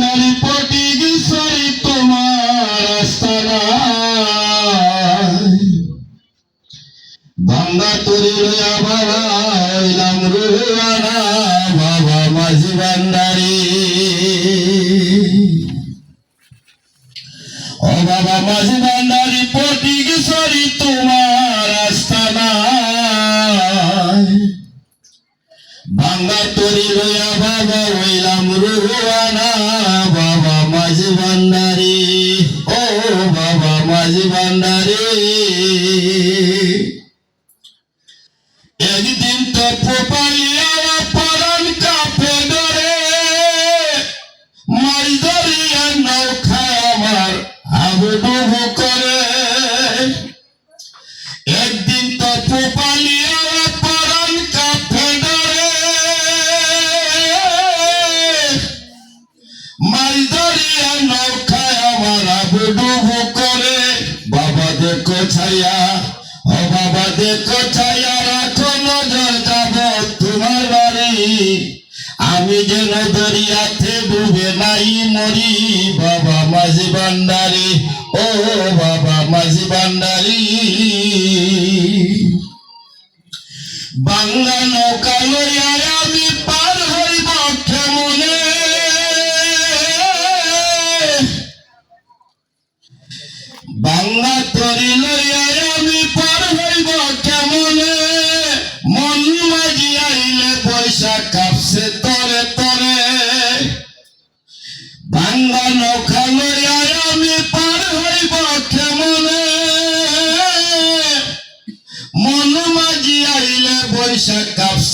ভান্ডারি পটিক sorry তোমার আস্তানা ভাঙ্গা তরি লয়া বাবা বাবা মাঝি ভান্ডারি ও বাবা মাঝি ভান্ডারি পটিক সরি তোমার আস্তানা ভাঙ্গা তরি লয়া বাবা ওইলাম রুহানা আমি যেন দরিয়াতে ডুবে নাই, মরি। বাবা মাঝি ভান্ডারি, ও বাবা মাঝি ভান্ডারি। বাংলা নৌকা লইয়া আমি পার হইব কেমনে? বাংলা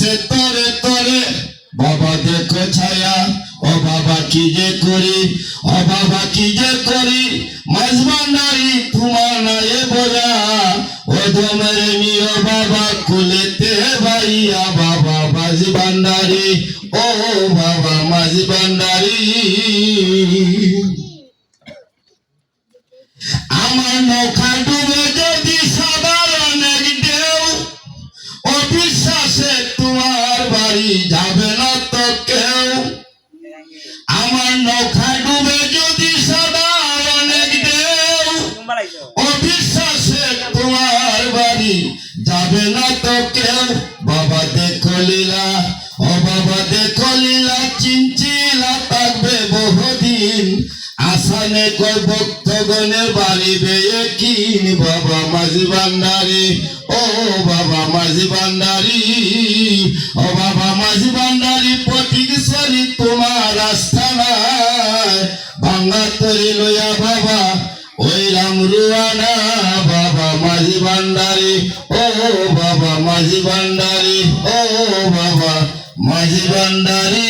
কাপসে তরে তরে বাবা দেখো ছায়া, ও বাবা কি যে করি, ও বাবা কি যে করি। মাঝবান্ডারি তোমার নায়ে বোঝা, ও তোমার মিও বাবা কুলেতে ভাইয়া, বাবা মাঝ ভান্ডারি, ও বাবা মাঝ ভান্ডারি। অবিশ্বাসে তোমার বাড়ি। যাবে না তো কেউ। বাবা দেখো লীলা, ও বাবা দেখো লীলা, চিনচিলা থাকবে বহুদিন। আসানে কই ভক্তগণের বাড়ি বেয়ে কিন। বাবা মাঝি ভান্ডারি, ও বাবা মাঝি ভান্ডারি, ও বাবা মাঝি ভান্ডারি প্রতীকেশ্বরী তোমার আস্থানায়। ভাঙ্গা তরি লইয়া বাবা ওই রাম রুয়ানা বাবা মাঝি ভান্ডারি ও বাবা মাঝি ভান্ডারি ও বাবা মাঝি ভান্ডারি।